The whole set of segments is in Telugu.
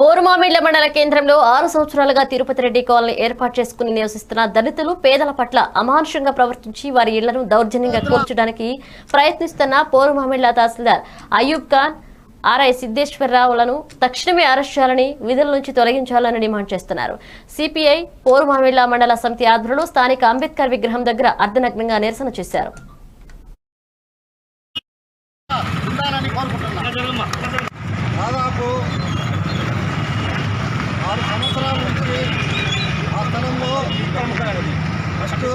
పోరుమామిళ్ళ మండల కేంద్రంలో ఆరు సంవత్సరాలుగా తిరుపతి రెడ్డి కాలనీ ఏర్పాటు చేసుకుని నివసిస్తున్న దళితులు పేదల పట్ల అమానుషంగా ప్రవర్తించి వారి ఇళ్ళను దౌర్జన్యంగా కూల్చడానికి ప్రయత్నిస్తున్న పోరుమామిళ్ళ తహసీల్దార్ అయూబ్ ఖాన్ ఆర్ఐ సిద్దేశ్వరరావులను తక్షణమే అరెస్ట్ చేయాలని విధుల నుంచి తొలగించాలని డిమాండ్ చేస్తున్నారు. సిపిఐ పోరుమామిళ్ళ మండల సమితి ఆధ్వర్యంలో స్థానిక అంబేద్కర్ విగ్రహం దగ్గర అర్ధనగ్నంగా నిరసన చేశారు. దాదాపు ఆరు సంవత్సరాల నుంచి ఆ స్థలంలో ఫస్ట్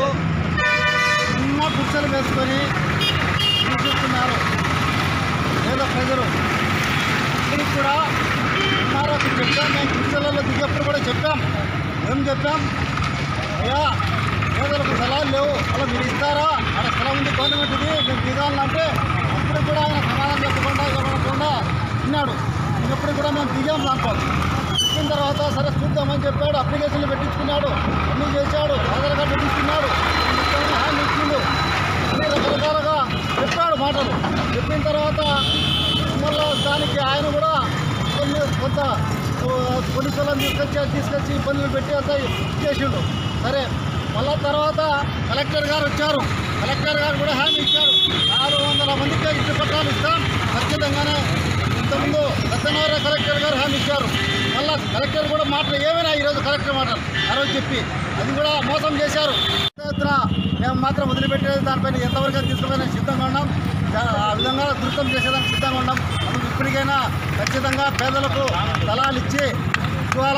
చిన్న కుర్చీలు వేసుకొని చూపిస్తున్నారు పేద ప్రజలు. ఇప్పటికి కూడా ఉన్నారకు చెప్పాం. మేము కుర్చీలలో దిగేప్పుడు కూడా చెప్పాం. ఏం చెప్పాం? అయ్యా పేదలకు స్థలాలు లేవు. అలా మీరు ఇస్తారా? అక్కడ స్థలం ఉంది గవర్నమెంట్ది మేము దిగాలంటే అప్పుడు కూడా ఆయన సమాధానం చెప్పకుండా ఇవ్వకుండా విన్నాడు ఎప్పుడు కూడా మేము దిగాం దాంట్లో ఇచ్చిన తర్వాత సరే చూద్దామని చెప్పాడు. అప్లికేషన్లు పెట్టించుకున్నాడు. చెప్పిన తర్వాత మళ్ళీ దానికి ఆయన కూడా కొన్ని కొంత పోలీసులను తీసుకొచ్చి తీసుకొచ్చి ఇబ్బందులు పెట్టి అంతా చేసిండు. సరే మళ్ళా తర్వాత కలెక్టర్ గారు వచ్చారు. కలెక్టర్ గారు కూడా హామీ ఇచ్చారు. ఆరు వందల మందికి ఇటు పట్టాలు ఇస్తాం. ఖచ్చితంగానే ఇంతకుముందు సత్యనారాయణ కలెక్టర్ గారు హామీ ఇచ్చారు. మళ్ళా కలెక్టర్ కూడా మాటలు ఏమైనా ఈరోజు కలెక్టర్ మాటలు? ఆ రోజు చెప్పి. అది కూడా మోసం చేశారు. మేము మాత్రం వదిలిపెట్టేది దానిపైన ఎంతవరకు తీసుకుపోయినా సిద్ధంగా ఉన్నాం. ఆ విధంగా దృఢం చేసేదానికి సిద్ధంగా ఉన్నాం. అందుకు ఇప్పటికైనా ఖచ్చితంగా పేదలకు స్థలాలు ఇచ్చి ఇవాళ